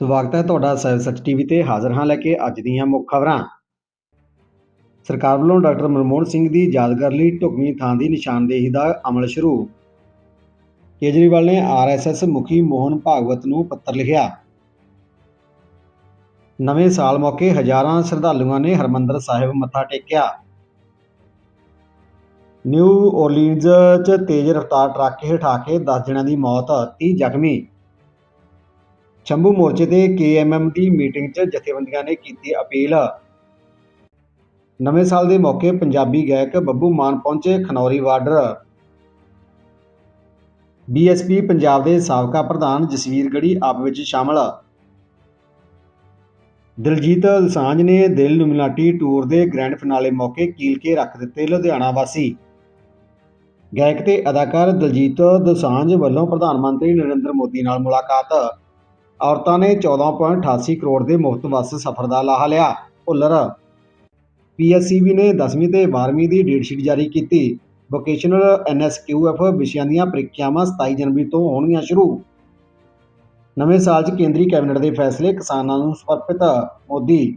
ਸਵਾਗਤ ਹੈ ਤੁਹਾਡਾ ਸੈਵ ਸੱਚ ਟੀਵੀ ਤੇ। ਹਾਜ਼ਰ ਹਾਂ ਲੈ ਕੇ ਅੱਜ ਦੀਆਂ ਮੁੱਖ ਖਬਰਾਂ। ਸਰਕਾਰ ਵੱਲੋਂ ਡਾਕਟਰ ਮਨਮੋਹਨ ਸਿੰਘ ਦੀ ਯਾਦਗਾਰ ਲਈ ਢੁਕਵੀਂ ਥਾਂ ਦੀ ਨਿਸ਼ਾਨਦੇਹੀ ਦਾ ਅਮਲ ਸ਼ੁਰੂ। ਕੇਜਰੀਵਾਲ ਨੇ ਆਰਐਸਐਸ ਮੁਖੀ ਮੋਹਨ ਭਾਗਵਤ ਨੂੰ ਪੱਤਰ ਲਿਖਿਆ। ਨਵੇਂ ਸਾਲ ਮੌਕੇ ਹਜ਼ਾਰਾਂ ਸ਼ਰਧਾਲੂਆਂ ਨੇ ਹਰਮੰਦਰ ਸਾਹਿਬ ਮੱਥਾ ਟੇਕਿਆ। ਨਿਊ ਓਰਲੀਨਜ਼ 'ਚ ਤੇਜ਼ ਰਫ਼ਤਾਰ ਟਰੱਕ ਹੇਠ ਆ ਕੇ 10 ਜਣਿਆਂ ਦੀ ਮੌਤ 30 ਜ਼ਖਮੀ। ਸ਼ੰਭੂ ਮੋਰਚੇ ਤੇ ਕੇਐਮਐਮ ਦੀ ਮੀਟਿੰਗ 'ਚ ਜਥੇਬੰਦੀਆਂ ਨੇ ਕੀਤੀ ਅਪੀਲ। ਨਵੇਂ ਸਾਲ ਦੇ ਮੌਕੇ ਪੰਜਾਬੀ ਗਾਇਕ ਬੱਬੂ ਮਾਨ ਪਹੁੰਚੇ ਖਨੌਰੀ ਬਾਰਡਰ ਬੀਐਸਪੀ ਪੰਜਾਬ ਦੇ ਸਾਬਕਾ ਪ੍ਰਧਾਨ ਜਸਵੀਰ ਗੜੀ ਆਪ ਵਿੱਚ ਸ਼ਾਮਲ। ਦਿਲਜੀਤ ਦਸਾਂਝ ਨੇ ਦਿਲ ਲੁਮਿਨਾਟੀ ਟੂਰ ਦੇ ਗ੍ਰੈਂਡ ਫਿਨਾਲੇ ਮੌਕੇ ਕੀਲ ਕੇ ਰੱਖ ਦਿੱਤੇ ਲੁਧਿਆਣਾ ਵਾਸੀ। ਗਾਇਕ ਤੇ ਅਦਾਕਾਰ ਦਿਲਜੀਤ ਦੋਸਾਂਝ ਵੱਲੋਂ ਪ੍ਰਧਾਨ ਮੰਤਰੀ ਨਰਿੰਦਰ ਮੋਦੀ ਨਾਲ ਮੁਲਾਕਾਤ। ਔਰਤਾਂ ਨੇ 14.88 ਕਰੋੜ ਦੇ ਮੁਫਤ ਬੱਸ ਸਫ਼ਰ ਦਾ ਲਾਹਾ ਲਿਆ। ਭੁੱਲਰ ਪੀਐਸਸੀਬੀ ਨੇ 10ਵੀਂ ਤੇ 12ਵੀਂ ਦੀ ਡੇਟ ਸ਼ੀਟ ਜਾਰੀ ਕੀਤੀ। ਵੋਕੇਸ਼ਨਲ ਐਨਐਸਕਿਊਐਫ ਵਿਸ਼ਿਆਂ ਦੀਆਂ ਪ੍ਰੀਖਿਆਵਾਂ 27 ਜਨਵਰੀ ਤੋਂ ਹੋਣਗੀਆਂ ਸ਼ੁਰੂ। ਨਵੇਂ ਸਾਲ 'ਚ ਕੇਂਦਰੀ ਕੈਬਨਿਟ ਦੇ ਫੈਸਲੇ ਕਿਸਾਨਾਂ ਨੂੰ ਸਮਰਪਿਤ। ਮੋਦੀ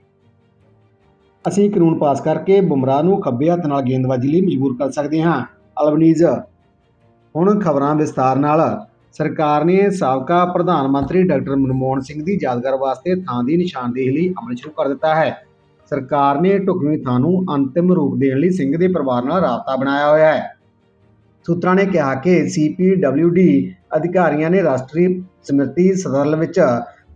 ਅਸੀਂ ਕਾਨੂੰਨ ਪਾਸ ਕਰਕੇ ਬੁਮਰਾਹ ਨੂੰ ਖੱਬੇ ਹੱਥ ਨਾਲ ਗੇਂਦਬਾਜ਼ੀ ਲਈ ਮਜਬੂਰ ਕਰ ਸਕਦੇ ਹਾਂ। ਅਲਬਨੀਜ਼ ਹੁਣ ਖਬਰਾਂ ਵਿਸਤਾਰ ਨਾਲ। ਸਰਕਾਰ ਨੇ ਸਾਬਕਾ ਪ੍ਰਧਾਨ ਮੰਤਰੀ ਡਾਕਟਰ ਮਨਮੋਹਨ ਸਿੰਘ ਦੀ ਯਾਦਗਾਰ ਵਾਸਤੇ ਥਾਂ ਦੀ ਨਿਸ਼ਾਨਦੇਹੀ ਲਈ ਅਮਲ ਸ਼ੁਰੂ ਕਰ ਦਿੱਤਾ ਹੈ। ਸਰਕਾਰ ਨੇ ਢੁਕਵੀਂ ਥਾਂ ਨੂੰ ਅੰਤਿਮ ਰੂਪ ਦੇਣ ਲਈ ਸਿੰਘ ਦੇ ਪਰਿਵਾਰ ਨਾਲ ਰਾਬਤਾ ਬਣਾਇਆ ਹੋਇਆ ਹੈ। ਸੂਤਰਾਂ ਨੇ ਕਿਹਾ ਕਿ ਸੀਪੀਡਬਲਿਊਡੀ ਅਧਿਕਾਰੀਆਂ ਨੇ ਰਾਸ਼ਟਰੀ ਸਮ੍ਰਿਤੀ ਸਦਰਲ ਵਿੱਚ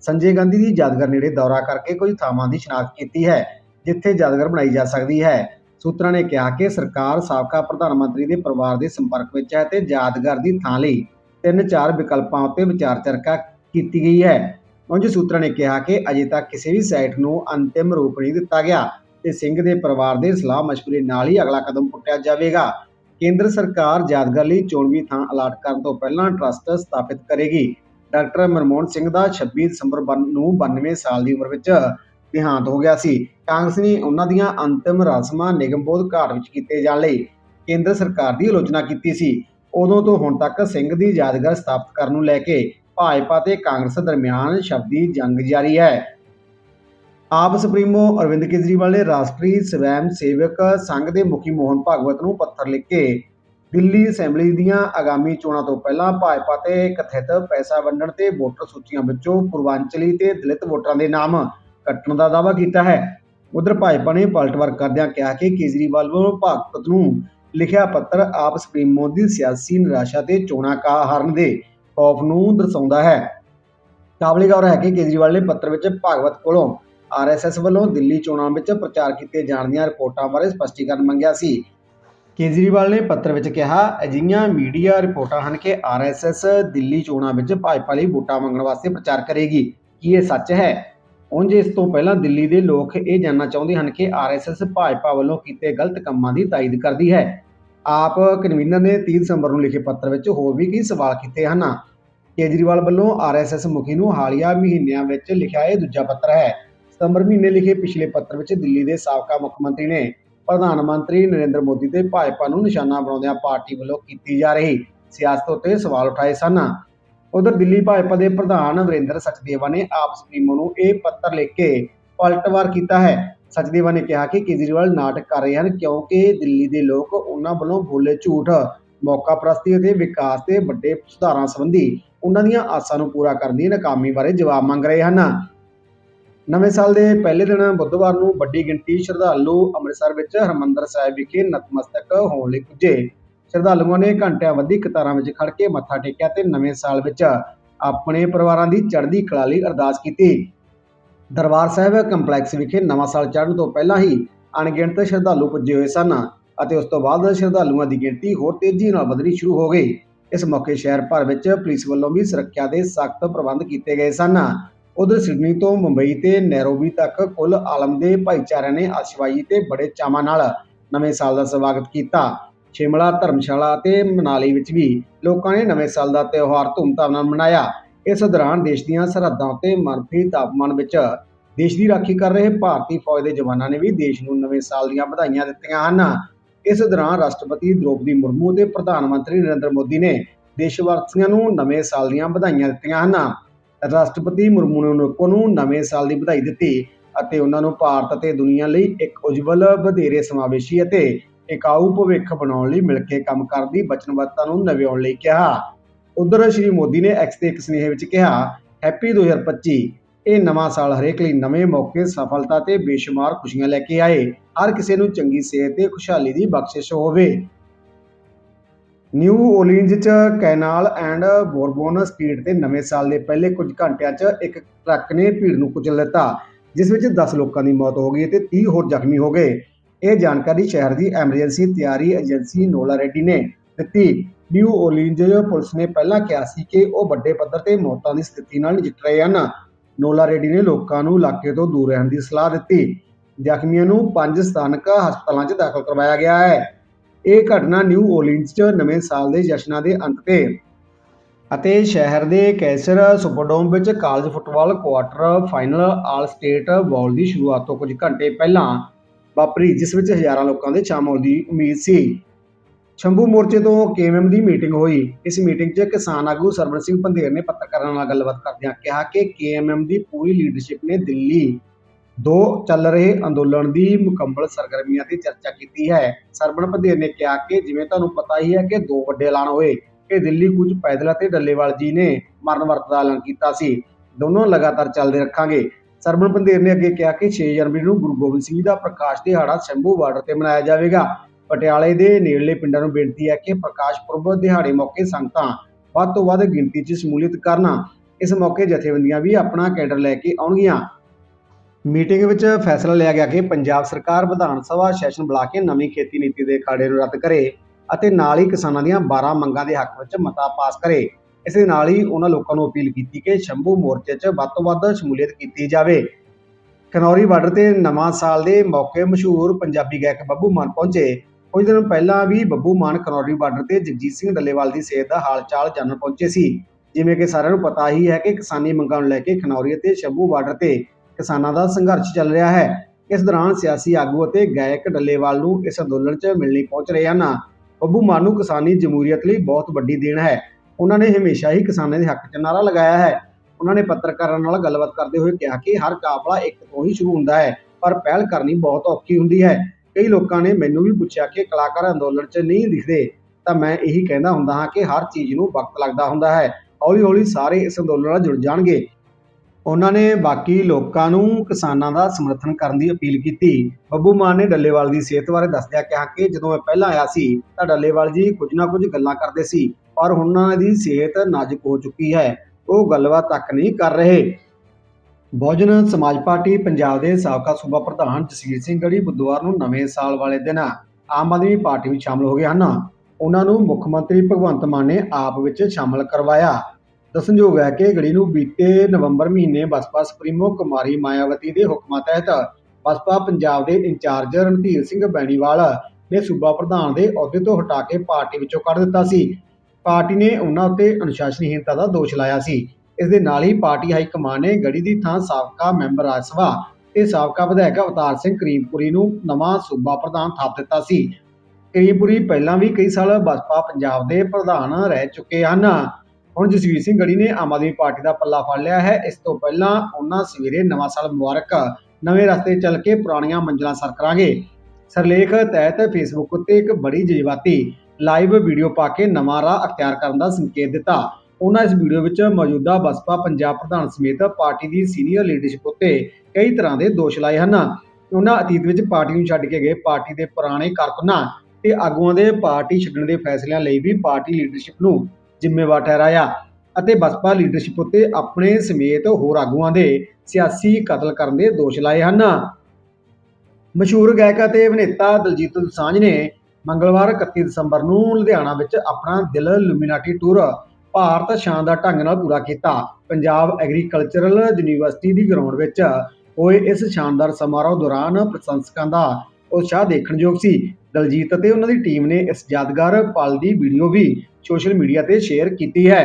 ਸੰਜੇ ਗਾਂਧੀ ਦੀ ਯਾਦਗਾਰ ਨੇੜੇ ਦੌਰਾ ਕਰਕੇ ਕੁਝ ਥਾਵਾਂ ਦੀ ਸ਼ਨਾਖਤ ਕੀਤੀ ਹੈ, ਜਿੱਥੇ ਯਾਦਗਾਰ ਬਣਾਈ ਜਾ ਸਕਦੀ ਹੈ। ਸੂਤਰਾਂ ਨੇ ਕਿਹਾ ਕਿ ਸਰਕਾਰ ਸਾਬਕਾ ਪ੍ਰਧਾਨ ਮੰਤਰੀ ਦੇ ਪਰਿਵਾਰ ਦੇ ਸੰਪਰਕ ਵਿੱਚ ਹੈ ਤੇ ਯਾਦਗਾਰ ਦੀ ਥਾਂ ਲਈ ਤਿੰਨ ਚਾਰ ਵਿਕਲਪਾਂ ਉੱਤੇ ਵਿਚਾਰ ਚਰਚਾ ਕੀਤੀ ਗਈ ਹੈ। ਉਂਝ ਸੂਤਰਾਂ ਨੇ ਕਿਹਾ ਕਿ ਅਜੇ ਤੱਕ ਕਿਸੇ ਵੀ ਸਾਈਟ ਨੂੰ ਅੰਤਿਮ ਰੂਪ ਨਹੀਂ ਦਿੱਤਾ ਗਿਆ ਤੇ ਸਿੰਘ ਦੇ ਪਰਿਵਾਰ ਦੇ ਸਲਾਹ ਮਸ਼ਵਰੇ ਨਾਲ ਹੀ ਅਗਲਾ ਕਦਮ ਪੁੱਟਿਆ ਜਾਵੇਗਾ। ਕੇਂਦਰ ਸਰਕਾਰ ਯਾਦਗਾਰ ਲਈ ਚੋਣਵੀ ਥਾਂ ਅਲਾਟ ਕਰਨ ਤੋਂ ਪਹਿਲਾਂ ਟਰਸਟ ਸਥਾਪਿਤ ਕਰੇਗੀ। ਡਾਕਟਰ ਮਨਮੋਹਨ ਸਿੰਘ ਦਾ 26 ਦਸੰਬਰ ਬਨ- ਨੂੰ 92 ਸਾਲ ਦੀ ਉਮਰ ਵਿੱਚ ਦੇਹਾਂਤ ਹੋ ਗਿਆ ਸੀ। ਕਾਂਗਰਸ ਨੇ ਉਹਨਾਂ ਦੀਆਂ ਅੰਤਿਮ ਰਸਮਾਂ ਨਿਗਮਬੋਧ ਘਾਟ ਵਿੱਚ ਕੀਤੇ ਜਾਣ ਲਈ ਕੇਂਦਰ ਸਰਕਾਰ ਦੀ ਆਲੋਚਨਾ ਕੀਤੀ ਸੀ। ਉਦੋਂ ਤੋਂ ਹੁਣ ਤੱਕ ਸਿੰਘ ਦੀ ਯਾਦਗਾਰ ਸਥਾਪਿਤ ਕਰਨ ਨੂੰ ਲੈ ਕੇ ਭਾਜਪਾ ਤੇ ਕਾਂਗਰਸ ਦਰਮਿਆਨ ਸ਼ਬਦੀ ਜੰਗ ਜਾਰੀ ਹੈ। ਆਪ ਸੁਪਰੀਮੋ ਅਰਵਿੰਦ ਕੇਜਰੀਵਾਲ ਨੇ ਰਾਸ਼ਟਰੀ ਸਵੈਮ ਸੇਵਕ ਸੰਘ ਦੇ ਮੁਖੀ ਮੋਹਨ ਭਾਗਵਤ ਨੂੰ ਪੱਤਰ ਲਿਖ ਕੇ ਦਿੱਲੀ ਅਸੈਂਬਲੀ ਦੀਆਂ ਆਗਾਮੀ ਚੋਣਾਂ ਤੋਂ ਪਹਿਲਾਂ ਭਾਜਪਾ ਤੇ ਕਥਿਤ ਪੈਸਾ ਵੰਡਣ ਤੇ ਵੋਟਰ ਸੂਚੀਆਂ ਵਿੱਚੋਂ ਪੂਰਵਾਂਚਲੀ ਤੇ ਦਲਿਤ ਵੋਟਰਾਂ ਦੇ ਨਾਮ ਕੱਟਣ ਦਾ ਦਾਅਵਾ ਕੀਤਾ ਹੈ। ਉਧਰ ਭਾਜਪਾ ਨੇ ਪਲਟਵਾਰ ਕਰਦਿਆਂ ਕਿਹਾ ਕਿ ਕੇਜਰੀਵਾਲ ਵੱਲੋਂ ਭਾਗਵਤ ਨੂੰ ਲਿਖਿਆ ਪੱਤਰ ਆਪ ਸੁਪਰੀਮੋ ਦੀ ਸਿਆਸੀ ਨਿਰਾਸ਼ਾ ਤੇ ਚੋਣਾਂ ਕਾ ਹਾਰਨ ਦੇ ਖੌਫ ਨੂੰ ਦਰਸਾਉਂਦਾ ਹੈ। ਕਾਬਲੇ ਗੌਰ ਹੈ ਕਿ ਕੇਜਰੀਵਾਲ ਨੇ ਪੱਤਰ ਵਿੱਚ ਭਾਗਵਤ ਕੋਲੋਂ ਆਰਐਸਐਸ ਵੱਲੋਂ ਦਿੱਲੀ ਚੋਣਾਂ ਵਿੱਚ ਪ੍ਰਚਾਰ ਕੀਤੇ ਜਾਣ ਦੀਆਂ ਰਿਪੋਰਟਾਂ ਬਾਰੇ ਸਪਸ਼ਟੀਕਰਨ ਮੰਗਿਆ ਸੀ। ਕੇਜਰੀਵਾਲ ਨੇ ਪੱਤਰ ਵਿੱਚ ਕਿਹਾ, ਅਜਿਹੀਆਂ ਮੀਡੀਆ ਰਿਪੋਰਟਾਂ ਹਨ ਕਿ ਆਰਐਸਐਸ ਦਿੱਲੀ ਚੋਣਾਂ ਵਿੱਚ ਭਾਜਪਾ ਲਈ ਵੋਟਾਂ ਮੰਗਣ ਵਾਸਤੇ ਪ੍ਰਚਾਰ ਕਰੇਗੀ। ਕੀ ਇਹ ਸੱਚ ਹੈ? ਉਂਝ ਇਸ ਤੋਂ ਪਹਿਲਾਂ ਦਿੱਲੀ ਦੇ ਲੋਕ ਇਹ ਜਾਣਨਾ ਚਾਹੁੰਦੇ ਹਨ ਕਿ ਆਰਐਸਐਸ ਭਾਜਪਾ ਵੱਲੋਂ ਕੀਤੇ ਗਲਤ ਕੰਮਾਂ ਦੀ ਤਾਇਦ ਕਰਦੀ ਹੈ। ਆਪ ਕਨਵੀਨਰ ਨੇ 30 ਦਸੰਬਰ ਨੂੰ ਲਿਖੇ ਪੱਤਰ ਵਿੱਚ ਹੋਰ ਵੀ ਕਈ ਸਵਾਲ ਕੀਤੇ ਹਨ। ਕੇਜਰੀਵਾਲ ਵੱਲੋਂ ਆਰਐਸਐਸ ਮੁਖੀ ਨੂੰ ਹਾਲੀਆ ਮਹੀਨਿਆਂ ਵਿੱਚ ਲਿਖਿਆ ਇਹ ਦੂਜਾ ਪੱਤਰ ਹੈ। ਸਤੰਬਰ ਮਹੀਨੇ ਲਿਖੇ ਪਿਛਲੇ ਪੱਤਰ ਵਿੱਚ ਦਿੱਲੀ ਦੇ ਸਾਬਕਾ ਮੁੱਖ ਮੰਤਰੀ ਨੇ ਪ੍ਰਧਾਨ ਮੰਤਰੀ ਨਰਿੰਦਰ ਮੋਦੀ ਤੇ ਭਾਜਪਾ ਨੂੰ ਨਿਸ਼ਾਨਾ ਬਣਾਉਂਦਿਆਂ ਪਾਰਟੀ ਵੱਲੋਂ ਕੀਤੀ ਜਾ ਰਹੀ ਸਿਆਸਤ ਉੱਤੇ ਸਵਾਲ ਉਠਾਏ ਸਨ। ਉਧਰ ਦਿੱਲੀ ਭਾਜਪਾ ਦੇ ਪ੍ਰਧਾਨ ਵਰਿੰਦਰ ਸਚਦੇਵਾ ਨੇ ਆਪ ਸੁਪਰੀਮੋ ਨੂੰ ਇਹ ਪੱਤਰ ਲਿਖ ਕੇ ਪਲਟਵਾਰ ਕੀਤਾ ਹੈ। ਸਚਦੇਵਾ ਨੇ ਕਿਹਾ ਕਿ ਕੇਜਰੀਵਾਲ ਨਾਟਕ ਕਰ ਰਹੇ ਹਨ ਕਿਉਂਕਿ ਦਿੱਲੀ ਦੇ ਲੋਕ ਉਹਨਾਂ ਵੱਲੋਂ ਬੋਲੇ ਝੂਠ, ਮੌਕਾ ਪ੍ਰਸਤੀ ਅਤੇ ਵਿਕਾਸ ਦੇ ਵੱਡੇ ਸੁਧਾਰਾਂ ਸੰਬੰਧੀ ਉਹਨਾਂ ਦੀਆਂ ਆਸਾਂ ਨੂੰ ਪੂਰਾ ਕਰਨ ਦੀ ਨਾਕਾਮੀ ਬਾਰੇ ਜਵਾਬ ਮੰਗ ਰਹੇ ਹਨ। ਨਵੇਂ ਸਾਲ ਦੇ ਪਹਿਲੇ ਦਿਨ ਬੁੱਧਵਾਰ ਨੂੰ ਵੱਡੀ ਗਿਣਤੀ ਸ਼ਰਧਾਲੂ ਅੰਮ੍ਰਿਤਸਰ ਵਿੱਚ ਹਰਮੰਦਰ ਸਾਹਿਬ ਵਿਖੇ ਨਤਮਸਤਕ ਹੋਣ ਲਈ ਪੁੱਜੇ। ਸ਼ਰਧਾਲੂਆਂ ਨੇ ਘੰਟਿਆਂ ਵੱਧੀ ਕਤਾਰਾਂ ਵਿੱਚ ਖੜ ਕੇ ਮੱਥਾ ਟੇਕਿਆ ਤੇ ਨਵੇਂ ਸਾਲ ਵਿੱਚ ਆਪਣੇ ਪਰਿਵਾਰਾਂ ਦੀ ਚੜ੍ਹਦੀ ਕਲਾ ਲਈ ਅਰਦਾਸ ਕੀਤੀ। ਦਰਬਾਰ ਸਾਹਿਬ ਕੰਪਲੈਕਸ ਵਿਖੇ ਨਵਾਂ ਸਾਲ ਚੜ੍ਹਨ ਤੋਂ ਪਹਿਲਾਂ ਹੀ ਅਣਗਿਣਤ ਸ਼ਰਧਾਲੂ ਪੁੱਜੇ ਹੋਏ ਸਨ ਅਤੇ ਉਸ ਤੋਂ ਬਾਅਦ ਸ਼ਰਧਾਲੂਆਂ ਦੀ ਗਿਣਤੀ ਹੋਰ ਤੇਜ਼ੀ ਨਾਲ ਵਧਣੀ ਸ਼ੁਰੂ ਹੋ ਗਈ। ਇਸ ਮੌਕੇ ਸ਼ਹਿਰ ਭਰ ਵਿੱਚ ਪੁਲਿਸ ਵੱਲੋਂ ਵੀ ਸੁਰੱਖਿਆ ਦੇ ਸਖਤ ਪ੍ਰਬੰਧ ਕੀਤੇ ਗਏ ਸਨ। ਉਧਰ ਸਿਡਨੀ ਤੋਂ ਮੁੰਬਈ ਤੇ ਨੈਰੋਬੀ ਤੱਕ ਕੁੱਲ ਆਲਮ ਦੇ ਭਾਈਚਾਰਿਆਂ ਨੇ ਆਸ਼ਵਾਈ ਤੇ ਬੜੇ ਚਾਵਾਂ ਨਾਲ ਨਵੇਂ ਸਾਲ ਦਾ ਸਵਾਗਤ ਕੀਤਾ। ਸ਼ਿਮਲਾ ਧਰਮਸ਼ਾਲਾ ਅਤੇ ਮਨਾਲੀ ਵਿੱਚ ਵੀ ਲੋਕਾਂ ਨੇ ਨਵੇਂ ਸਾਲ ਦਾ ਤਿਉਹਾਰ ਧੂਮਧਾਮ ਨਾਲ ਮਨਾਇਆ। ਇਸ ਦੌਰਾਨ ਦੇਸ਼ ਦੀਆਂ ਸਰਹੱਦਾਂ ਉੱਤੇ ਮਨਫੀ ਤਾਪਮਾਨ ਵਿੱਚ ਦੇਸ਼ ਦੀ ਰਾਖੀ ਕਰ ਰਹੇ ਭਾਰਤੀ ਫੌਜ ਦੇ ਜਵਾਨਾਂ ਨੇ ਵੀ ਦੇਸ਼ ਨੂੰ ਨਵੇਂ ਸਾਲ ਦੀਆਂ ਵਧਾਈਆਂ ਦਿੱਤੀਆਂ ਹਨ। ਇਸ ਦੌਰਾਨ ਰਾਸ਼ਟਰਪਤੀ ਦ੍ਰੋਪਦੀ ਮੁਰਮੂ ਅਤੇ ਪ੍ਰਧਾਨ ਮੰਤਰੀ ਨਰਿੰਦਰ ਮੋਦੀ ਨੇ ਦੇਸ਼ ਵਾਸੀਆਂ ਨੂੰ ਨਵੇਂ ਸਾਲ ਦੀਆਂ ਵਧਾਈਆਂ ਦਿੱਤੀਆਂ ਹਨ। ਰਾਸ਼ਟਰਪਤੀ ਮੁਰਮੂ ਨੇ ਲੋਕਾਂ ਨੂੰ ਨਵੇਂ ਸਾਲ ਦੀ ਵਧਾਈ ਦਿੱਤੀ ਅਤੇ ਉਹਨਾਂ ਨੂੰ ਭਾਰਤ ਅਤੇ ਦੁਨੀਆ ਲਈ ਇੱਕ ਉਜਵਲ, ਵਧੇਰੇ ਸਮਾਵੇਸ਼ੀ ਅਤੇ ਟਿਕਾਊ ਭਵਿੱਖ ਬਣਾਉਣ ਲਈ ਮਿਲ ਕੇ ਕੰਮ ਕਰਨ ਦੀ ਵਚਨਬੱਧਤਾ ਨੂੰ ਨਵਿਆਉਣ ਲਈ ਕਿਹਾ। ਉਧਰ ਸ਼੍ਰੀ ਮੋਦੀ ਨੇ ਐਕਸ ਤੇ ਇੱਕ ਸੁਨੇਹੇ ਵਿੱਚ ਕਿਹਾ ਹੈਪੀ 2025 ਇਹ ਨਵਾਂ ਸਾਲ ਹਰੇਕ ਲਈ ਨਵੇਂ ਮੌਕੇ, ਸਫਲਤਾ ਤੇ ਬੇਸ਼ੁਮਾਰ ਖੁਸ਼ੀਆਂ ਲੈ ਕੇ ਆਏ। ਹਰ ਕਿਸੇ ਨੂੰ ਚੰਗੀ ਸਿਹਤ ਤੇ ਖੁਸ਼ਹਾਲੀ ਦੀ ਬਖਸ਼ਿਸ਼ ਹੋਵੇ। ਨਿਊ ਓਰਲੀਨਜ਼ 'ਚ ਕੈਨਾਲ ਐਂਡ ਬੋਰਬੋਨ ਸਟਰੀਟ ਤੇ ਨਵੇਂ ਸਾਲ ਦੇ ਪਹਿਲੇ ਕੁਝ ਘੰਟਿਆਂ 'ਚ ਇੱਕ ਟਰੱਕ ਨੇ ਭੀੜ ਨੂੰ ਕੁਚਲ ਦਿੱਤਾ, ਜਿਸ ਵਿੱਚ 10 ਲੋਕਾਂ ਦੀ ਮੌਤ ਹੋ ਗਈ ਤੇ 30 ਹੋਰ ਜ਼ਖਮੀ ਹੋ ਗਏ। ਇਹ ਜਾਣਕਾਰੀ ਸ਼ਹਿਰ ਦੀ ਐਮਰਜੈਂਸੀ ਤਿਆਰੀ ਏਜੰਸੀ ਨੋਲਾ ਰੈਡੀ ਨੇ ਦਿੱਤੀ। ਨਿਊ ਓਰਲੀਨਜ਼ ਪੁਲਿਸ ਨੇ ਪਹਿਲਾਂ ਕਿਹਾ ਸੀ ਕਿ ਉਹ ਵੱਡੇ ਪੱਧਰ ਤੇ ਮੌਤਾਂ ਦੀ ਸਥਿਤੀ ਨਾਲ ਨਜਿੱਠ ਰਹੇ ਹਨ। ਨੋਲਾ ਰੈਡੀ ਨੇ ਲੋਕਾਂ ਨੂੰ ਇਲਾਕੇ ਤੋਂ ਦੂਰ ਰਹਿਣ ਦੀ ਸਲਾਹ ਦਿੱਤੀ। ਜ਼ਖਮੀਆਂ ਨੂੰ ਪੰਜ ਸਥਾਨਕ ਹਸਪਤਾਲਾਂ 'ਚ ਦਾਖਲ ਕਰਵਾਇਆ ਗਿਆ ਹੈ। ਇਹ ਘਟਨਾ ਨਿਊ ਓਰਲੀਨਜ਼ 'ਚ ਨਵੇਂ ਸਾਲ ਦੇ ਜਸ਼ਨਾਂ ਦੇ ਅੰਤ ਤੇ ਅਤੇ ਸ਼ਹਿਰ ਦੇ ਕੈਸਰ ਸੁਪਰਡੋਮ ਵਿੱਚ college football quarter final Allstate bowl ਦੀ ਸ਼ੁਰੂਆਤ ਤੋਂ ਕੁਝ ਘੰਟੇ ਪਹਿਲਾਂ ਵਾਪਰੀ, ਜਿਸ ਵਿੱਚ ਹਜ਼ਾਰਾਂ ਲੋਕਾਂ ਦੇ ਸ਼ਾਮਲ ਹੋਣ ਦੀ ਉਮੀਦ ਸੀ। ਸ਼ੰਭੂ ਮੋਰਚੇ ਤੋਂ ਕੇਐਮਐਮ ਦੀ ਮੀਟਿੰਗ ਹੋਈ। ਇਸ ਮੀਟਿੰਗ 'ਚ ਕਿਸਾਨ ਆਗੂ ਸਰਵਣ ਸਿੰਘ ਪੰਧੇਰ ਨੇ ਪੱਤਰਕਾਰਾਂ ਨਾਲ ਗੱਲਬਾਤ ਕਰਦਿਆਂ ਕਿਹਾ ਕਿ ਕੇਐਮਐਮ ਦੀ ਪੂਰੀ ਲੀਡਰਸ਼ਿਪ ਨੇ ਦਿੱਲੀ ਦੋ ਚੱਲ ਰਹੇ ਅੰਦੋਲਨ ਦੀ ਮੁਕੰਮਲ ਸਰਗਰਮੀਆਂ ਦੀ ਚਰਚਾ ਕੀਤੀ ਹੈ। ਸਰਵਣ ਪੰਧੇਰ ਨੇ ਕਿਹਾ ਕਿ ਜਿਵੇਂ ਤੁਹਾਨੂੰ ਪਤਾ ਹੀ ਹੈ ਕਿ ਦੋ ਵੱਡੇ ਐਲਾਨ ਹੋਏ। ਕਿ ਦਿੱਲੀ ਕੁਝ ਪੈਦਲ ਅਤੇ ਡੱਲੇਵਾਲ ਜੀ ਨੇ ਮਰਨ ਵਰਤ ਦਾ ਐਲਾਨ ਕੀਤਾ ਸੀ। ਦੋਨੋਂ ਲਗਾਤਾਰ ਚੱਲਦੇ ਰੱਖਾਂਗੇ। ਸਰਵਣ ਪੰਧੇਰ ਨੇ ਅੱਗੇ ਕਿਹਾ ਕਿ 6 ਜਨਵਰੀ ਨੂੰ ਗੁਰੂ ਗੋਬਿੰਦ ਸਿੰਘ ਜੀ ਦਾ ਪ੍ਰਕਾਸ਼ ਦਿਹਾੜਾ ਸ਼ੰਭੂ ਬਾਰਡਰ ਤੇ ਮਨਾਇਆ ਜਾਵੇਗਾ। ਪਟਿਆਲੇ ਦੇ ਨੇੜਲੇ ਪਿੰਡਾਂ ਨੂੰ ਬੇਨਤੀ ਹੈ ਕਿ ਪ੍ਰਕਾਸ਼ ਪੁਰਬ ਦਿਹਾੜੇ ਮੌਕੇ ਸੰਗਤਾਂ ਵੱਧ ਤੋਂ ਵੱਧ ਗਿਣਤੀ 'ਚ ਸ਼ਮੂਲੀਅਤ ਕਰਨ। ਇਸ ਮੌਕੇ ਜਥੇਬੰਦੀਆਂ ਵੀ ਆਪਣਾ ਕੈਡਰ ਲੈ ਕੇ ਆਉਣਗੀਆਂ। ਮੀਟਿੰਗ ਵਿੱਚ ਫੈਸਲਾ ਲਿਆ ਗਿਆ ਕਿ ਪੰਜਾਬ ਸਰਕਾਰ ਵਿਧਾਨ ਸਭਾ ਸੈਸ਼ਨ ਬੁਲਾ ਕੇ ਨਵੀਂ ਖੇਤੀ ਨੀਤੀ ਦੇ ਖਾੜੇ ਨੂੰ ਰੱਦ ਕਰੇ ਅਤੇ ਨਾਲ ਹੀ ਕਿਸਾਨਾਂ ਦੀਆਂ 12 ਮੰਗਾਂ ਦੇ ਹੱਕ ਵਿੱਚ ਮਤਾ ਪਾਸ ਕਰੇ। ਇਸ ਦੇ ਨਾਲ ਹੀ ਉਹਨਾਂ ਲੋਕਾਂ ਨੂੰ ਅਪੀਲ ਕੀਤੀ ਕਿ ਸ਼ੰਭੂ ਮੋਰਚੇ 'ਚ ਵੱਧ ਤੋਂ ਵੱਧ ਸ਼ਮੂਲੀਅਤ ਕੀਤੀ ਜਾਵੇ। ਖਨੌਰੀ ਬਾਰਡਰ ਤੇ ਨਵਾਂ ਸਾਲ ਦੇ ਮੌਕੇ ਮਸ਼ਹੂਰ ਪੰਜਾਬੀ ਗਾਇਕ ਬੱਬੂ ਮਾਨ ਪਹੁੰਚੇ। ਕੁਝ ਦਿਨ ਪਹਿਲਾਂ ਵੀ ਬੱਬੂ ਮਾਨ ਖਨੌਰੀ ਬਾਰਡਰ ਤੇ ਜਗਜੀਤ ਸਿੰਘ ਡੱਲੇਵਾਲ ਦੀ ਸਿਹਤ ਦਾ ਹਾਲ ਚਾਲ ਜਾਣਨ ਪਹੁੰਚੇ ਸੀ। ਜਿਵੇਂ ਕਿ ਸਾਰਿਆਂ ਨੂੰ ਪਤਾ ਹੀ ਹੈ ਕਿ ਕਿਸਾਨੀ ਮੰਗਾਂ ਨੂੰ ਲੈ ਕੇ ਖਨੌਰੀ ਅਤੇ ਸ਼ੰਭੂ ਬਾਰਡਰ ਤੇ ਕਿਸਾਨਾਂ ਦਾ ਸੰਘਰਸ਼ ਚੱਲ ਰਿਹਾ ਹੈ। ਇਸ ਦੌਰਾਨ ਸਿਆਸੀ ਆਗੂ ਅਤੇ ਗਾਇਕ ਡੱਲੇਵਾਲ ਨੂੰ ਇਸ ਅੰਦੋਲਨ 'ਚ ਮਿਲਣੀ ਪਹੁੰਚ ਰਹੇ ਹਨ। ਬੱਬੂ ਮਾਨ ਨੂੰ ਕਿਸਾਨੀ ਜਮਹੂਰੀਅਤ ਲਈ ਬਹੁਤ ਵੱਡੀ ਦੇਣ ਹੈ। ਉਹਨਾਂ ਨੇ ਹਮੇਸ਼ਾ ਹੀ ਕਿਸਾਨਾਂ ਦੇ ਹੱਕ 'ਚ ਨਾਰਾ ਲਗਾਇਆ ਹੈ। ਉਹਨਾਂ ਨੇ ਪੱਤਰਕਾਰਾਂ ਨਾਲ ਗੱਲਬਾਤ ਕਰਦੇ ਹੋਏ ਕਿਹਾ ਕਿ ਹਰ ਕਾਫਲਾ ਇੱਕ ਤੋਂ ਹੀ ਸ਼ੁਰੂ ਹੁੰਦਾ ਹੈ, ਪਰ ਪਹਿਲ ਕਰਨੀ ਬਹੁਤ ਔਖੀ ਹੁੰਦੀ ਹੈ। ਕਈ ਲੋਕਾਂ ਨੇ ਮੈਨੂੰ ਵੀ ਪੁੱਛਿਆ ਕਿ ਕਲਾਕਾਰ ਅੰਦੋਲਨ 'ਚ ਨਹੀਂ ਦਿਖਦੇ, ਤਾਂ ਮੈਂ ਇਹੀ ਕਹਿੰਦਾ ਹੁੰਦਾ ਹਾਂ ਕਿ ਹਰ ਚੀਜ਼ ਨੂੰ ਵਕਤ ਲੱਗਦਾ ਹੁੰਦਾ ਹੈ। ਹੌਲੀ-ਹੌਲੀ ਸਾਰੇ ਇਸ ਅੰਦੋਲਨ ਨਾਲ ਜੁੜ ਜਾਣਗੇ। ਉਹਨਾਂ ਨੇ ਬਾਕੀ ਲੋਕਾਂ ਨੂੰ ਕਿਸਾਨਾਂ ਦਾ ਸਮਰਥਨ ਕਰਨ ਦੀ ਅਪੀਲ ਕੀਤੀ। ਬੱਬੂ ਮਾਨ ਨੇ ਡੱਲੇਵਾਲ ਦੀ ਸਿਹਤ ਬਾਰੇ ਦੱਸਦਿਆਂ ਕਿਹਾ ਕਿ ਜਦੋਂ ਮੈਂ ਪਹਿਲਾਂ ਆਇਆ ਸੀ ਤਾਂ ਡੱਲੇਵਾਲ ਜੀ ਕੁਝ ਨਾ ਕੁਝ ਗੱਲਾਂ ਕਰਦੇ ਸੀ, ਪਰ ਹੁਣ ਉਹਨਾਂ ਦੀ ਸਿਹਤ ਨਾਜ਼ੁਕ ਹੋ ਚੁੱਕੀ ਹੈ। ਉਹ ਗੱਲਬਾਤ ਤੱਕ ਨਹੀਂ ਕਰ ਰਹੇ। ਬਹੁਜਨ ਸਮਾਜ ਪਾਰਟੀ ਪੰਜਾਬ ਦੇ ਸਾਬਕਾ ਸੂਬਾ ਪ੍ਰਧਾਨ ਜਸਵੀਰ ਸਿੰਘ ਗੜੀ ਬੁੱਧਵਾਰ ਨੂੰ ਨਵੇਂ ਸਾਲ ਵਾਲੇ ਦਿਨ ਆਮ ਆਦਮੀ ਪਾਰਟੀ ਵਿੱਚ ਸ਼ਾਮਲ ਹੋ ਗਏ ਹਨ। ਉਹਨਾਂ ਨੂੰ ਮੁੱਖ ਮੰਤਰੀ ਭਗਵੰਤ ਮਾਨ ਨੇ ਆਪ ਵਿੱਚ ਸ਼ਾਮਲ ਕਰਵਾਇਆ। ਦੱਸਣਯੋਗ ਹੈ ਕਿ ਗੜੀ ਨੂੰ ਬੀਤੇ ਨਵੰਬਰ ਮਹੀਨੇ ਬਸਪਾ ਸੁਪਰੀਮੋ ਕੁਮਾਰੀ ਮਾਇਆਵਤੀ ਦੇ ਹੁਕਮਾਂ ਤਹਿਤ ਬਸਪਾ ਪੰਜਾਬ ਦੇ ਇੰਚਾਰਜ ਰਣਧੀਰ ਸਿੰਘ ਬੈਣੀਵਾਲ ਨੇ ਸੂਬਾ ਪ੍ਰਧਾਨ ਦੇ ਅਹੁਦੇ ਤੋਂ ਹਟਾ ਕੇ ਪਾਰਟੀ ਵਿੱਚੋਂ ਕੱਢ ਦਿੱਤਾ ਸੀ। ਪਾਰਟੀ ਨੇ ਉਹਨਾਂ ਉੱਤੇ ਅਨੁਸ਼ਾਸਨਹੀਣਤਾ ਦਾ ਦੋਸ਼ ਲਾਇਆ ਸੀ। ਇਸ ਦੇ ਨਾਲ ਹੀ ਪਾਰਟੀ ਹਾਈ ਕਮਾਨ ਨੇ ਗੜੀ ਦੀ ਥਾਂ ਸਾਬਕਾ ਮੈਂਬਰ ਰਾਜ ਸਭਾ ਤੇ ਸਾਬਕਾ ਵਿਧਾਇਕ ਅਵਤਾਰ ਸਿੰਘ ਕਰੀਮਪੁਰੀ ਨੂੰ ਨਵਾਂ ਸੂਬਾ ਪ੍ਰਧਾਨ ਥਾਪ ਦਿੱਤਾ ਸੀ। ਕਰੀਮਪੁਰੀ ਪਹਿਲਾਂ ਵੀ ਕਈ ਸਾਲ ਬਸਪਾ ਪੰਜਾਬ ਦੇ ਪ੍ਰਧਾਨ ਰਹਿ ਚੁੱਕੇ ਹਨ। ਹੁਣ ਜਸਵੀਰ ਸਿੰਘ ਗੜੀ ਨੇ ਆਮ ਆਦਮੀ ਪਾਰਟੀ ਦਾ ਪੱਲਾ ਫੜ ਲਿਆ ਹੈ। ਇਸ ਤੋਂ ਪਹਿਲਾਂ ਉਹਨਾਂ ਸਵੇਰੇ ਨਵਾਂ ਸਾਲ ਮੁਬਾਰਕ, ਨਵੇਂ ਰਸਤੇ ਚੱਲ ਕੇ ਪੁਰਾਣੀਆਂ ਮੰਜ਼ਲਾਂ ਸਰ ਕਰਾਂਗੇ। ਸਰਲੇਖ ਤਹਿਤ ਫੇਸਬੁੱਕ ਉੱਤੇ ਇੱਕ ਬੜੀ ਜਜ਼ਬਾਤੀ ਲਾਈਵ ਵੀਡੀਓ ਪਾ ਕੇ ਨਵਾਂ ਰਾਹ ਅਖਤਿਆਰ ਕਰਨ ਦਾ ਸੰਕੇਤ ਦਿੱਤਾ। ਉਹਨਾਂ ਇਸ ਵੀਡੀਓ ਵਿੱਚ ਮੌਜੂਦਾ ਬਸਪਾ ਪੰਜਾਬ ਪ੍ਰਧਾਨ ਸਮੇਤ ਪਾਰਟੀ ਦੀ ਸੀਨੀਅਰ ਲੀਡਰਸ਼ਿਪ ਉੱਤੇ ਕਈ ਤਰ੍ਹਾਂ ਦੇ ਦੋਸ਼ ਲਾਏ ਹਨ। ਉਹਨਾਂ ਅਤੀਤ ਵਿੱਚ ਪਾਰਟੀ ਨੂੰ ਛੱਡ ਕੇ ਗਏ ਪਾਰਟੀ ਦੇ ਪੁਰਾਣੇ ਕਾਰਕੁਨਾਂ ਤੇ ਆਗੂਆਂ ਦੇ ਪਾਰਟੀ ਛੱਡਣ ਦੇ ਫੈਸਲਿਆਂ ਲਈ ਵੀ ਪਾਰਟੀ ਲੀਡਰਸ਼ਿਪ ਨੂੰ ਜ਼ਿੰਮੇਵਾਰ ਠਹਿਰਾਇਆ ਅਤੇ ਬਸਪਾ ਲੀਡਰਸ਼ਿਪ ਉੱਤੇ ਆਪਣੇ ਸਮੇਤ ਹੋਰ ਆਗੂਆਂ ਦੇ ਸਿਆਸੀ ਕਤਲ ਕਰਨ ਦੇ ਦੋਸ਼ ਲਾਏ ਹਨ। ਮਸ਼ਹੂਰ ਗਾਇਕ ਅਤੇ ਅਭਿਨੇਤਾ ਦਲਜੀਤ ਦੋਸਾਂਝ ਨੇ ਮੰਗਲਵਾਰ 31 ਦਸੰਬਰ ਨੂੰ ਲੁਧਿਆਣਾ ਵਿੱਚ ਆਪਣਾ ਦਿਲ ਲੂਮੀਨਾਟੀ ਟੂਰ ਭਾਰਤ ਸ਼ਾਨਦਾਰ ਢੰਗ ਨਾਲ ਪੂਰਾ ਕੀਤਾ। ਪੰਜਾਬ ਐਗਰੀਕਲਚਰਲ ਯੂਨੀਵਰਸਿਟੀ ਦੀ ਗਰਾਊਂਡ ਵਿੱਚ ਹੋਏ ਇਸ ਸ਼ਾਨਦਾਰ ਸਮਾਰੋਹ ਦੌਰਾਨ ਪ੍ਰਸ਼ੰਸਕਾਂ ਦਾ ਉਤਸ਼ਾਹ ਦੇਖਣਯੋਗ ਸੀ। ਦਲਜੀਤ ਅਤੇ ਉਹਨਾਂ ਦੀ ਟੀਮ ਨੇ ਇਸ ਯਾਦਗਾਰ ਪਲ ਦੀ ਵੀਡੀਓ ਵੀ ਸੋਸ਼ਲ ਮੀਡੀਆ ਤੇ ਸ਼ੇਅਰ ਕੀਤੀ ਹੈ।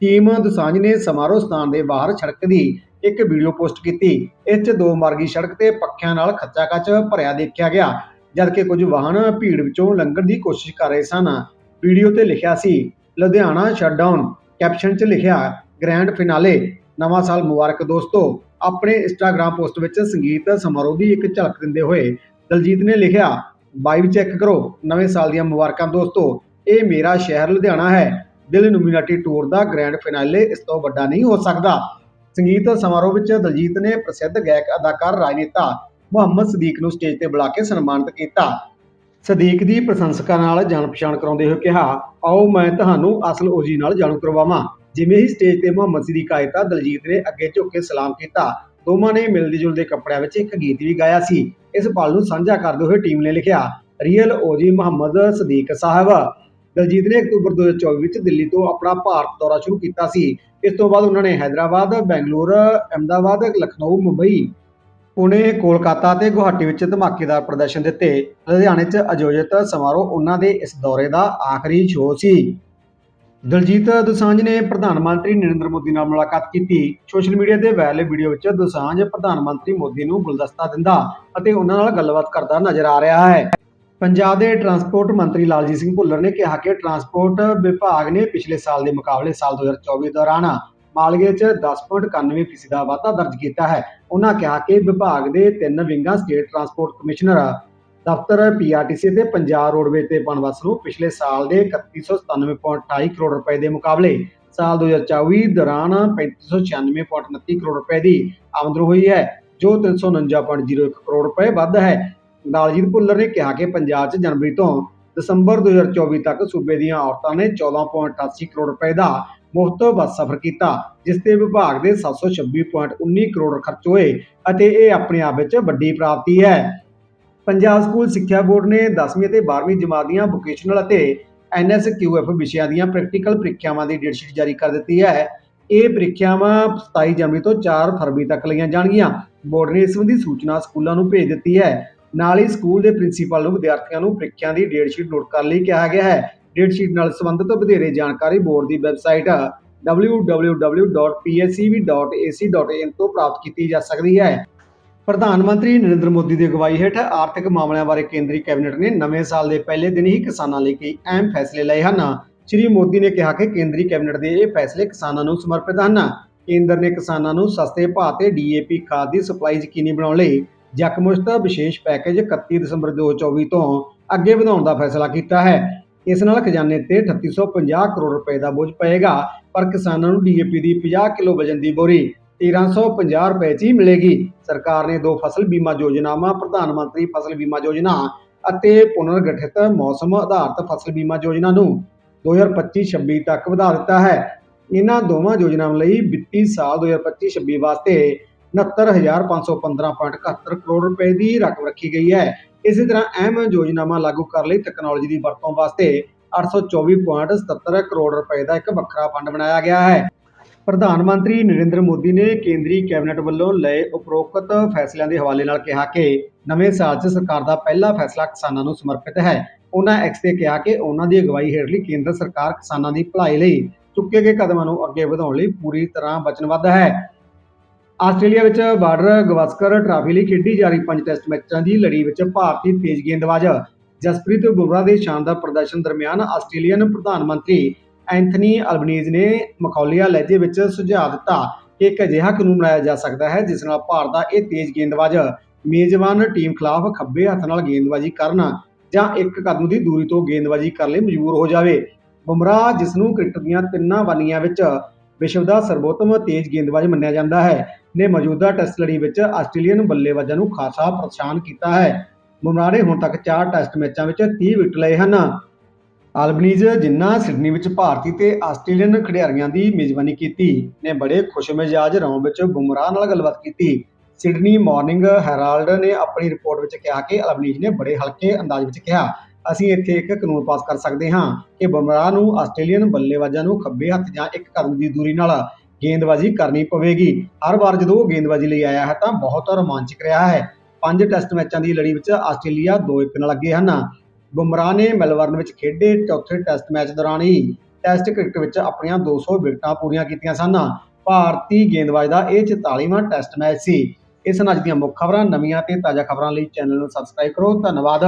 ਟੀਮ ਦਸਾਂਝ ਨੇ ਸਮਾਰੋਹ ਸਥਾਨ ਦੇ ਬਾਹਰ ਸੜਕ ਦੀ ਇੱਕ ਵੀਡੀਓ ਪੋਸਟ ਕੀਤੀ। ਇਸ 'ਚ ਦੋ ਮਾਰਗੀ ਸੜਕ ਤੇ ਪੱਖਿਆਂ ਨਾਲ ਖੱਚਾ-ਖੱਚ ਭਰਿਆ ਦੇਖਿਆ ਗਿਆ, ਜਦਕਿ ਕੁਝ ਵਾਹਨ ਭੀੜ ਵਿੱਚੋਂ ਲੰਘਣ ਦੀ ਕੋਸ਼ਿਸ਼ ਕਰ ਰਹੇ ਸਨ। ਵੀਡੀਓ ਤੇ ਲਿਖਿਆ ਸੀ, ਲੁਧਿਆਣਾ ਸ਼ਟਡਾਊਨ ਕੈਪਸ਼ਨ 'ਚ ਲਿਖਿਆ ਗ੍ਰੈਂਡ ਫਿਨਾਲੇ ਨਵਾਂ ਸਾਲ ਮੁਬਾਰਕ ਦੋਸਤੋ। ਆਪਣੇ ਇੰਸਟਾਗ੍ਰam ਪੋਸਟ ਵਿੱਚ ਸੰਗੀਤ ਸਮਾਰੋਹ ਦੀ ਇੱਕ ਝਲਕ ਦਿੰਦੇ ਹੋਏ ਦਲਜੀਤ ਨੇ ਲਿਖਿਆ ਵਾਈਬ ਚੈੱਕ ਕਰੋ, ਨਵੇਂ ਸਾਲ ਦੀਆਂ ਮੁਬਾਰਕਾਂ ਦੋਸਤੋ। ਇਹ ਮੇਰਾ ਸ਼ਹਿਰ ਲੁਧਿਆਣਾ ਹੈ। ਦਿਲ ਇਲੂਮੀਨਾਟੀ ਟੂਰ ਦਾ ਗ੍ਰੈਂਡ ਫਿਨਾਲੇ ਇਸ ਤੋਂ ਵੱਡਾ ਨਹੀਂ ਹੋ ਸਕਦਾ। ਸੰਗੀਤ ਸਮਾਰੋਹ ਵਿੱਚ ਦਲਜੀਤ ਨੇ ਪ੍ਰਸਿੱਧ ਗਾਇਕ, ਅਦਾਕਾਰ, ਰਾਜਨੇਤਾ ਮੁਹੰਮਦ ਸਦੀਕ ਨੂੰ ਸਟੇਜ ਤੇ ਬੁਲਾ ਕੇ ਸਨਮਾਨਿਤ ਕੀਤਾ। ਸਦੀਕ ਦੀ ਪ੍ਰਸ਼ੰਸਕਾਂ ਨਾਲ ਜਾਣ ਪਛਾਣ ਕਰਾਉਂਦੇ ਹੋਏ ਕਿਹਾ, ਆਓ, ਮੈਂ ਤੁਹਾਨੂੰ ਅਸਲ ਓਜੀ ਨਾਲ ਜਾਣੂ ਕਰਵਾਵਾਂ। ਜਿਵੇਂ ਹੀ ਸਟੇਜ ਤੇ ਮੁਹੰਮਦ ਸਦੀਕ ਆਏ ਤਾਂ ਦਲਜੀਤ ਨੇ ਅੱਗੇ ਝੁੱਕ ਕੇ ਸਲਾਮ ਕੀਤਾ। ਦੋਵਾਂ ਨੇ ਮਿਲਦੇ ਜੁਲਦੇ ਕੱਪੜਿਆਂ ਵਿੱਚ ਇੱਕ ਗੀਤ ਵੀ ਗਾਇਆ ਸੀ। ਇਸ ਪਲ ਨੂੰ ਸਾਂਝਾ ਕਰਦੇ ਹੋਏ ਟੀਮ ਨੇ ਲਿਖਿਆ, ਰੀਅਲ ਓਜੀ ਮੁਹੰਮਦ ਸਦੀਕ ਸਾਹਿਬ। ਦਲਜੀਤ ਨੇ ਅਕਤੂਬਰ 2024 ਵਿੱਚ ਦਿੱਲੀ ਤੋਂ ਆਪਣਾ ਭਾਰਤ ਦੌਰਾ ਸ਼ੁਰੂ ਕੀਤਾ ਸੀ। ਇਸ ਤੋਂ ਬਾਅਦ ਉਹਨਾਂ ਨੇ ਹైదరాబాద్ ਬੈਂਗਲੌਰ, ਅਹਿਮਦਾਬਾਦ, ਲਖਨਊ, ਮੁੰਬਈ, ਪੁਣੇ, ਕੋਲਕਾਤਾ ਤੇ ਗੁਹਾਟੀ ਵਿੱਚ ਧਮਾਕੇਦਾਰ ਪ੍ਰਦਰਸ਼ਨ ਦਿੱਤੇ। ਲੁਧਿਆਣੇ 'ਚ ਆਯੋਜਿਤ ਸਮਾਰੋਹ ਉਹਨਾਂ ਦੇ ਇਸ ਦੌਰੇ ਦਾ ਆਖਰੀ ਸ਼ੋਅ ਸੀ। ਦਲਜੀਤ ਦੋਸਾਂਝ ਨੇ ਪ੍ਰਧਾਨ ਮੰਤਰੀ ਨਰਿੰਦਰ ਮੋਦੀ ਨਾਲ ਮੁਲਾਕਾਤ ਕੀਤੀ। ਸੋਸ਼ਲ ਮੀਡੀਆ ਤੇ ਵਾਇਰਲ ਵੀਡੀਓ ਵਿੱਚ ਦੋਸਾਂਝ ਪ੍ਰਧਾਨ ਮੰਤਰੀ ਮੋਦੀ ਨੂੰ ਗੁਲਦਸਤਾ ਦਿੰਦਾ ਅਤੇ ਉਹਨਾਂ ਨਾਲ ਗੱਲਬਾਤ ਕਰਦਾ ਨਜ਼ਰ ਆ ਰਿਹਾ ਹੈ। ਪੰਜਾਬ ਦੇ ਟਰਾਂਸਪੋਰਟ ਮੰਤਰੀ ਲਾਲਜੀਤ ਸਿੰਘ ਭੁੱਲਰ ਨੇ ਕਿਹਾ ਕਿ ਟਰਾਂਸਪੋਰਟ ਵਿਭਾਗ ਨੇ ਪਿਛਲੇ ਸਾਲ ਦੇ ਮੁਕਾਬਲੇ ਸਾਲ 2024 ਦੌਰਾਨ ਮਾਲਵੇ 'ਚ 10.91% ਫੀਸਦੀ ਦਾ ਵਾਧਾ ਦਰਜ ਕੀਤਾ ਹੈ। ਉਹਨਾਂ ਕਿਹਾ ਕਿ ਵਿਭਾਗ ਦੇ ਤਿੰਨ ਵਿੰਗਾਂ ਸਟੇਟ ਟਰਾਂਸਪੋਰਟ ਕਮਿਸ਼ਨਰ ਦਫ਼ਤਰ ਪੀਆਰਟੀਸੀ ਤੇ ਪੰਜਾਬ ਰੋਡਵੇਜ਼ ਤੇ ਪਨਬਸ ਨੂੰ ਪਿਛਲੇ ਸਾਲ ਦੇ 3197.28 ਕਰੋੜ ਰੁਪਏ ਦੇ ਮੁਕਾਬਲੇ ਸਾਲ 2024 ਦੌਰਾਨ 3596.29 ਕਰੋੜ ਰੁਪਏ ਦੀ ਆਮਦਨ ਹੋਈ ਹੈ, ਜੋ 349.01 ਕਰੋੜ ਰੁਪਏ ਵੱਧ ਹੈ। ਦਲਜੀਤ ਭੁੱਲਰ ਨੇ ਕਿਹਾ ਕਿ ਪੰਜਾਬ 'ਚ ਜਨਵਰੀ ਤੋਂ ਦਸੰਬਰ 2024 ਤੱਕ ਸੂਬੇ ਦੀਆਂ ਔਰਤਾਂ ਨੇ 14.88 ਕਰੋੜ ਰੁਪਏ ਦਾ ਮੁਫਤ ਬੱਸ ਸਫ਼ਰ ਕੀਤਾ, ਜਿਸ ਤੇ ਵਿਭਾਗ ਦੇ 726.19 ਕਰੋੜ ਖਰਚ ਹੋਏ ਅਤੇ ਇਹ ਆਪਣੇ ਆਪ ਵਿੱਚ ਵੱਡੀ ਪ੍ਰਾਪਤੀ ਹੈ। ਪੰਜਾਬ ਸਕੂਲ ਸਿੱਖਿਆ ਬੋਰਡ ਨੇ 10ਵੀਂ ਅਤੇ 12ਵੀਂ ਜਮਾਤ ਦੀਆਂ ਵੋਕੇਸ਼ਨਲ ਅਤੇ ਐਨਐਸਕਿਊਐਫ ਵਿਸ਼ਿਆਂ ਦੀਆਂ ਪ੍ਰੈਕਟੀਕਲ ਪ੍ਰੀਖਿਆਵਾਂ ਦੀ ਡੇਟ ਸ਼ੀਟ ਜਾਰੀ ਕਰ ਦਿੱਤੀ ਹੈ। ਇਹ ਪ੍ਰੀਖਿਆਵਾਂ 27 ਜਨਵਰੀ ਤੋਂ 4 ਫਰਵਰੀ ਤੱਕ ਲਈਆਂ ਜਾਣਗੀਆਂ। ਬੋਰਡ ਨੇ ਇਸ ਸੰਬੰਧੀ ਸੂਚਨਾ ਸਕੂਲਾਂ ਨੂੰ ਭੇਜ ਦਿੱਤੀ ਹੈ। ਨਾਲ ਹੀ ਸਕੂਲ ਦੇ ਪ੍ਰਿੰਸੀਪਲ ਨੂੰ ਵਿਦਿਆਰਥੀਆਂ ਨੂੰ ਪ੍ਰੀਖਿਆ ਦੀ ਡੇਟ ਸ਼ੀਟ ਨੋਟ ਕਰਨ ਲਈ ਕਿਹਾ ਗਿਆ ਹੈ। ਡੇਟ ਸ਼ੀਟ ਨਾਲ ਸੰਬੰਧਿਤ ਵਧੇਰੇ ਜਾਣਕਾਰੀ ਬੋਰਡ ਦੀ ਵੈਬਸਾਈਟ www.pscv.ac.in ਤੋਂ ਪ੍ਰਾਪਤ ਕੀਤੀ ਜਾ ਸਕਦੀ ਹੈ। ਪ੍ਰਧਾਨ ਮੰਤਰੀ ਨਰਿੰਦਰ ਮੋਦੀ ਦੀ ਅਗਵਾਈ ਹੇਠ ਆਰਥਿਕ ਮਾਮਲਿਆਂ ਬਾਰੇ ਕੇਂਦਰੀ ਕੈਬਨਿਟ ਨੇ ਨਵੇਂ ਸਾਲ ਦੇ ਪਹਿਲੇ ਦਿਨ ਹੀ ਕਿਸਾਨਾਂ ਲਈ ਕਈ ਅਹਿਮ ਫੈਸਲੇ ਲਏ ਹਨ। ਸ਼੍ਰੀ ਮੋਦੀ ਨੇ ਕਿਹਾ ਕਿ ਕੇਂਦਰੀ ਕੈਬਨਿਟ ਦੇ ਇਹ ਫੈਸਲੇ ਕਿਸਾਨਾਂ ਨੂੰ ਸਮਰਪਿਤ ਹਨ। ਕੇਂਦਰ ਨੇ ਕਿਸਾਨਾਂ ਨੂੰ ਸਸਤੇ ਭਾਅ ਤੇ ਡੀਏਪੀ ਖਾਦ ਦੀ ਸਪਲਾਈ ਯਕੀਨੀ ਬਣਾਉਣ ਲਈ ਜਕਮੁਸ਼ਤ ਵਿਸ਼ੇਸ਼ ਪੈਕੇਜ 31 ਦਸੰਬਰ 2024 ਤੋਂ ਅੱਗੇ ਵਧਾਉਣ ਦਾ ਫੈਸਲਾ ਕੀਤਾ ਹੈ। ਇਸ ਨਾਲ ਖਜ਼ਾਨੇ ਤੇ 3850 ਕਰੋੜ ਰੁਪਏ ਦਾ ਬੋਝ ਪਏਗਾ, ਪਰ ਕਿਸਾਨਾਂ ਨੂੰ ਡੀਏਪੀ ਦੀ 50 ਕਿਲੋ ਵਜਨ ਦੀ ਬੋਰੀ 1350 ਰੁਪਏ 'ਚ ਹੀ ਮਿਲੇਗੀ। ਸਰਕਾਰ ਨੇ ਦੋ ਫਸਲ ਬੀਮਾ ਯੋਜਨਾਵਾਂ, ਪ੍ਰਧਾਨ ਮੰਤਰੀ ਫਸਲ ਬੀਮਾ ਯੋਜਨਾ ਅਤੇ ਪੁਨਰਗਠਿਤ ਮੌਸਮ ਆਧਾਰਿਤ ਫਸਲ ਬੀਮਾ ਯੋਜਨਾ ਨੂੰ 2025-26 ਤੱਕ ਵਧਾ ਦਿੱਤਾ ਹੈ। ਇਹਨਾਂ ਦੋਵਾਂ ਯੋਜਨਾਵਾਂ ਲਈ ਵਿੱਤੀ ਸਾਲ 2025-26 ਵਾਸਤੇ 69515.71 ਕਰੋੜ ਰੁਪਏ ਦੀ ਰਕਮ ਰੱਖੀ ਗਈ ਹੈ। ਇਸੇ ਤਰ੍ਹਾਂ ਅਹਿਮ ਯੋਜਨਾਵਾਂ ਲਾਗੂ ਕਰਨ ਲਈ ਟੈਕਨੋਲੋਜੀ ਦੀ ਵਰਤੋਂ ਵਾਸਤੇ 824.77 ਕਰੋੜ ਰੁਪਏ ਦਾ ਇੱਕ ਵੱਖਰਾ ਫੰਡ ਬਣਾਇਆ ਗਿਆ ਹੈ। ਪ੍ਰਧਾਨ ਮੰਤਰੀ ਨਰਿੰਦਰ ਮੋਦੀ ਨੇ ਕੇਂਦਰੀ ਕੈਬਨਿਟ ਵੱਲੋਂ ਲਏ ਉਪਰੋਕਤ ਫੈਸਲਿਆਂ ਦੇ ਹਵਾਲੇ ਨਾਲ ਕਿਹਾ ਕਿ ਨਵੇਂ ਸਾਲ 'ਚ ਸਰਕਾਰ ਦਾ ਪਹਿਲਾ ਫੈਸਲਾ ਕਿਸਾਨਾਂ ਨੂੰ ਸਮਰਪਿਤ ਹੈ। ਉਹਨਾਂ ਐਕਸ ਤੇ ਕਿਹਾ ਕਿ ਉਹਨਾਂ ਦੀ ਅਗਵਾਈ ਹੇਠਲੀ ਕੇਂਦਰ ਸਰਕਾਰ ਕਿਸਾਨਾਂ ਦੀ ਭਲਾਈ ਲਈ ਚੁੱਕੇ ਗਏ ਕਦਮਾਂ ਨੂੰ ਅੱਗੇ ਵਧਾਉਣ ਲਈ ਪੂਰੀ ਤਰ੍ਹਾਂ ਵਚਨਬੱਧ ਹੈ। ਆਸਟ੍ਰੇਲੀਆ ਵਿੱਚ ਬਾਰਡਰ ਗਵਾਸਕਰ ਟਰਾਫੀ ਲਈ ਖੇਡੀ ਜਾ ਰਹੀ ਪੰਜ ਟੈਸਟ ਮੈਚਾਂ ਦੀ ਲੜੀ ਵਿੱਚ ਭਾਰਤੀ ਤੇਜ਼ ਗੇਂਦਬਾਜ਼ ਜਸਪ੍ਰੀਤ ਬੁਮਰਾਹ ਦੇ ਸ਼ਾਨਦਾਰ ਪ੍ਰਦਰਸ਼ਨ ਦਰਮਿਆਨ ਆਸਟ੍ਰੇਲੀਅਨ ਪ੍ਰਧਾਨ ਮੰਤਰੀ ਐਂਥਨੀ ਅਲਬਨੀਜ਼ ਨੇ ਮਖੌਲੀਆ ਲਹਿਜੇ ਵਿੱਚ ਸੁਝਾਅ ਦਿੱਤਾ ਕਿ ਇੱਕ ਅਜਿਹਾ ਕਾਨੂੰਨ ਬਣਾਇਆ ਜਾ ਸਕਦਾ ਹੈ, ਜਿਸ ਨਾਲ ਭਾਰਤ ਦਾ ਇਹ ਤੇਜ਼ ਗੇਂਦਬਾਜ਼ ਮੇਜ਼ਬਾਨ ਟੀਮ ਖਿਲਾਫ ਖੱਬੇ ਹੱਥ ਨਾਲ ਗੇਂਦਬਾਜ਼ੀ ਕਰਨ ਜਾਂ ਇੱਕ ਕਦਮ ਦੀ ਦੂਰੀ ਤੋਂ ਗੇਂਦਬਾਜ਼ੀ ਕਰਨ ਲਈ ਮਜਬੂਰ ਹੋ ਜਾਵੇ। ਬੁਮਰਾਹ, ਜਿਸ ਨੂੰ ਕ੍ਰਿਕਟ ਦੀਆਂ ਤਿੰਨਾਂ ਵਾਨੀਆਂ ਵਿੱਚ ਵਿਸ਼ਵ ਦਾ ਸਰਵੋਤਮ ਤੇਜ਼ ਗੇਂਦਬਾਜ਼ ਮੰਨਿਆ ਜਾਂਦਾ ਹੈ, ਨੇ ਮੌਜੂਦਾ ਟੈਸਟ ਲੜੀ ਵਿੱਚ ਆਸਟ੍ਰੇਲੀਅਨ ਬੱਲੇਬਾਜ਼ਾਂ ਨੂੰ ਖਾਸਾ ਪਰੇਸ਼ਾਨ ਕੀਤਾ ਹੈ। ਬੁਮਰਾਹ ਨੇ ਹੁਣ ਤੱਕ 4 ਟੈਸਟ ਮੈਚਾਂ ਵਿੱਚ 30 ਵਿਕਟ ਲਏ ਹਨ। ਆਲਬਨੀਜ਼ ਜਿਨ੍ਹਾਂ ਸਿਡਨੀ ਵਿੱਚ ਭਾਰਤੀ ਤੇ ਆਸਟ੍ਰੇਲੀਅਨ ਖਿਡਾਰੀਆਂ ਦੀ ਮੇਜ਼ਬਾਨੀ ਕੀਤੀ, ਨੇ ਬੜੇ ਖੁਸ਼ਮਿਜਾਜ ਰੌਂਡ ਵਿੱਚ ਬੁਮਰਾਹ ਨਾਲ ਗੱਲਬਾਤ ਕੀਤੀ। ਸਿਡਨੀ ਮਾਰਨਿੰਗ ਹੈਰਾਲਡ ਨੇ ਆਪਣੀ ਰਿਪੋਰਟ ਵਿੱਚ ਕਿਹਾ ਕਿ ਅਲਬਨੀਜ਼ ਨੇ ਬੜੇ ਹਲਕੇ ਅੰਦਾਜ਼ ਵਿੱਚ ਕਿਹਾ, ਅਸੀਂ ਇੱਥੇ ਇੱਕ ਕਾਨੂੰਨ ਪਾਸ ਕਰ ਸਕਦੇ ਹਾਂ ਕਿ ਬੁਮਰਾਹ ਨੂੰ ਆਸਟ੍ਰੇਲੀਅਨ ਬੱਲੇਬਾਜ਼ਾਂ ਨੂੰ ਖੱਬੇ ਹੱਥ ਜਾਂ ਇੱਕ ਕਦਮ ਦੀ ਦੂਰੀ ਨਾਲ ਗੇਂਦਬਾਜ਼ੀ ਕਰਨੀ ਪਵੇਗੀ। ਹਰ ਵਾਰ ਜਦੋਂ ਉਹ ਗੇਂਦਬਾਜ਼ੀ ਲਈ ਆਇਆ ਹੈ ਤਾਂ ਬਹੁਤ ਰੋਮਾਂਚਕ ਰਿਹਾ ਹੈ। ਪੰਜ ਟੈਸਟ ਮੈਚਾਂ ਦੀ ਲੜੀ ਵਿੱਚ ਆਸਟ੍ਰੇਲੀਆ 2-1 ਨਾਲ ਅੱਗੇ ਹਨ। ਬੁਮਰਾਹ ਨੇ ਮੈਲਬਰਨ ਵਿੱਚ ਖੇਡੇ ਚੌਥੇ ਟੈਸਟ ਮੈਚ ਦੌਰਾਨ ਹੀ ਟੈਸਟ ਕ੍ਰਿਕਟ ਵਿੱਚ ਆਪਣੀਆਂ 200 ਵਿਕਟਾਂ ਪੂਰੀਆਂ ਕੀਤੀਆਂ ਸਨ। ਭਾਰਤੀ ਗੇਂਦਬਾਜ਼ ਦਾ ਇਹ 44ਵਾਂ ਟੈਸਟ ਮੈਚ ਸੀ। ਇਸ ਨਾਲ ਅੱਜ ਦੀਆਂ ਮੁੱਖ ਖਬਰਾਂ ਨਵੀਆਂ ਤੇ ਤਾਜ਼ਾ ਖਬਰਾਂ ਲਈ ਚੈਨਲ ਨੂੰ ਸਬਸਕ੍ਰਾਈਬ ਕਰੋ। ਧੰਨਵਾਦ।